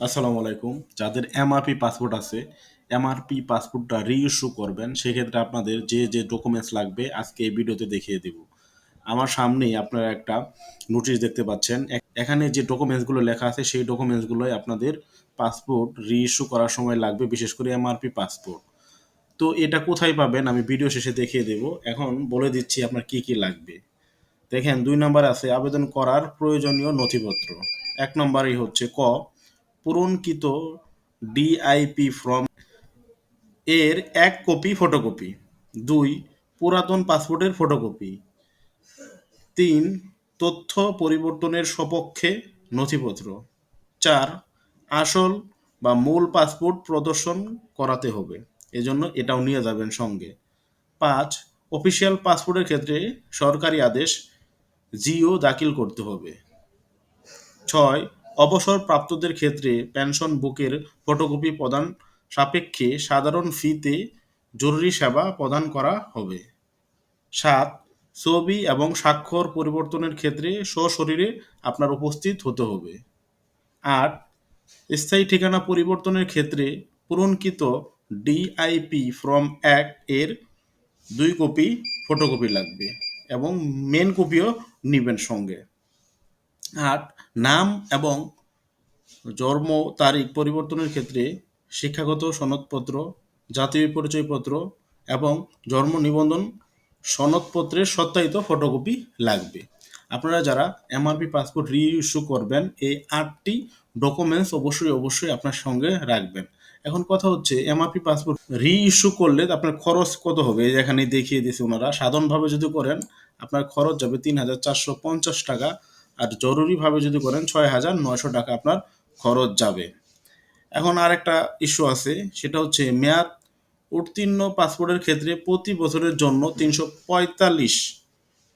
আসসালামু আলাইকুম। যাদের এমআরপি পাসপোর্ট আছে, এমআরপি পাসপোর্টটা রিইস্যু করবেন, সেক্ষেত্রে আপনাদের যে যে ডকুমেন্টস লাগবে আজকে এই ভিডিওতে দেখিয়ে দেব। আমার সামনেই আপনারা একটা নোটিশ দেখতে পাচ্ছেন। এখানে যে ডকুমেন্টসগুলো লেখা আছে, সেই ডকুমেন্টসগুলোই আপনাদের পাসপোর্ট রিইস্যু করার সময় লাগবে, বিশেষ করে এমআরপি পাসপোর্ট। তো এটা কোথায় পাবেন আমি ভিডিও শেষে দেখিয়ে দেব। এখন বলে দিচ্ছি আপনার কি কি লাগবে। দেখেন, দুই নম্বর আছে, আবেদন করার প্রয়োজনীয় নথিপত্র। এক নম্বরই হচ্ছে ক পূরণকৃত ডিআইপি ফর্ম এর এক কপি ফটোকপি দুই পুরাতন পাসপোর্টের ফটোকপি তিন তথ্য পরিবর্তনের সপক্ষে নথিপত্র, চার আসল বা মূল পাসপোর্ট প্রদর্শন করাতে হবে, এজন্য এটাও নিয়ে যাবেন সঙ্গে, পাঁচ অফিসিয়াল পাসপোর্টের ক্ষেত্রে সরকারি আদেশ জিও দাখিল করতে হবে, ছয় অবসরপ্রাপ্তদের ক্ষেত্রে পেনশন বুকের ফটোকপি প্রদান সাপেক্ষে সাধারণ ফিতে জরুরি সেবা প্রদান করা হবে। সাত, ছবি এবং স্বাক্ষর পরিবর্তনের ক্ষেত্রে সশরীরে আপনার উপস্থিত হতে হবে। আট, স্থায়ী ঠিকানা পরিবর্তনের ক্ষেত্রে পূরণকৃত ডিআইপি ফর্ম এক এর দুই কপি ফটোকপি লাগবে এবং মেন কপিও নিবেন সঙ্গে। আট নাম এবং জন্ম, তারিখ পরিবর্তনের ক্ষেত্রে শিক্ষাগত সনদপত্র, জাতীয় পরিচয়পত্র এবং জন্ম নিবন্ধন সনদপত্রের সত্যায়িত ফটোকপি লাগবে। আপনারা যারা এমআরপি পাসপোর্ট রিইস্যু করবেন, এই আটটি ডকুমেন্টস অবশ্যই অবশ্যই আপনার সঙ্গে রাখবেন। এখন কথা হচ্ছে এমআরপি পাসপোর্ট রিইস্যু করলে আপনার খরচ কত হবে? এখানে দেখিয়ে দিয়েছে ওনারা। সাধারণভাবে যদি করেন, আপনার খরচ যাবে তিন হাজার চারশো পঞ্চাশ টাকা। আর জরুরিভাবে যদি করেন ছয় হাজার নয়শো টাকা আপনার খরচ যাবে। এখন আর একটা ইস্যু আছে, সেটা হচ্ছে মেয়াদ উত্তীর্ণ পাসপোর্টের ক্ষেত্রে প্রতি বছরের জন্য তিনশো পঁয়তাল্লিশ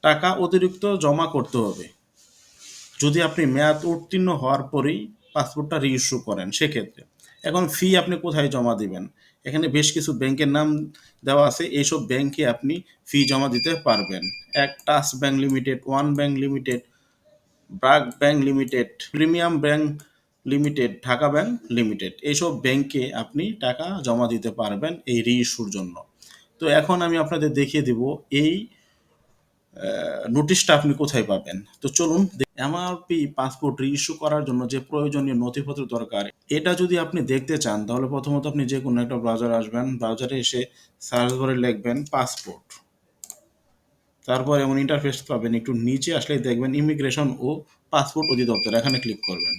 টাকা অতিরিক্ত জমা করতে হবে। যদি আপনি মেয়াদ উত্তীর্ণ হওয়ার পরেই পাসপোর্টটা রিইস্যু করেন, সেক্ষেত্রে। এখন ফি আপনি কোথায় জমা দিবেন? এখানে বেশ কিছু ব্যাংকের নাম দেওয়া আছে, এইসব ব্যাংকে আপনি ফি জমা দিতে পারবেন। এক touch bank limited, one bank limited BRAC bank limited, premium bank limited, Dhaka bank limited, এইসব ব্যাংকে আপনি টাকা জমা দিতে পারবেন এই রিইস্যুর জন্য। তো এখন আমি আপনাদের দেখিয়ে দিব এই নোটিশটা আপনি কোথায় পাবেন। তো চলুন এমআরপি পাসপোর্ট রিইস্যু করার জন্য যে প্রয়োজনীয় নথিপত্র দরকার, এটা যদি আপনি দেখতে চান, তাহলে প্রথমত আপনি যে কোনো একটা ব্রাউজার আসবেন ব্রাউজারে এসে সার্চ করে লিখবেন পাসপোর্ট তারপর এমন ইন্টারফেস পাবেন, একটু নিচে আসলে দেখবেন ইমিগ্রেশন ও পাসপোর্ট অধিদপ্তর, এখানে ক্লিক করবেন।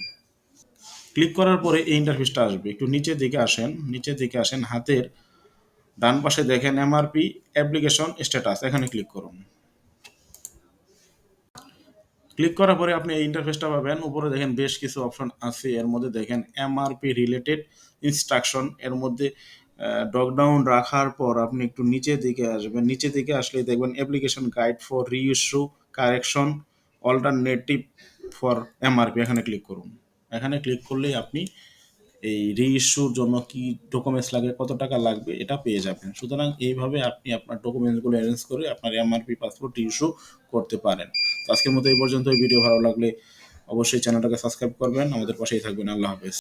ক্লিক করার পরে এই ইন্টারফেসটা আসবে। একটু নিচের দিকে আসেন, নিচের দিকে আসেন, হাতের ডান পাশে দেখেন এমআরপি অ্যাপ্লিকেশন স্ট্যাটাস এখানে ক্লিক করুন। ক্লিক করার পরে আপনি এই ইন্টারফেসটা পাবেন। উপরে দেখেন বেশ কিছু অপশন আছে, এর মধ্যে দেখেন এমআরপি রিলেটেড ইনস্ট্রাকশন এর মধ্যে ডকডাউন রাখার পর আপনি একটু নিচের দিকে আসবেন। নিচের দিকে আসলে দেখবেন application guide for reissue correction alternative for MRP এখানে ক্লিক করুন। এখানে ক্লিক করলেই আপনি এই রিইস্যুর জন্য কি ডকুমেন্টস লাগে কত টাকা লাগবে, এটা পেয়ে যাবেন। সুতরাং এইভাবে আপনি আপনার ডকুমেন্টসগুলো অ্যারেঞ্জ করে আপনার এমআরপি পাসপোর্ট ইস্যু করতে পারেন। আজকের মতো এই পর্যন্ত ভিডিও ভালো লাগলে অবশ্যই চ্যানেলটাকে সাবস্ক্রাইব করবেন। আমাদের পাশেই থাকবেন। আল্লাহ হাফেজ।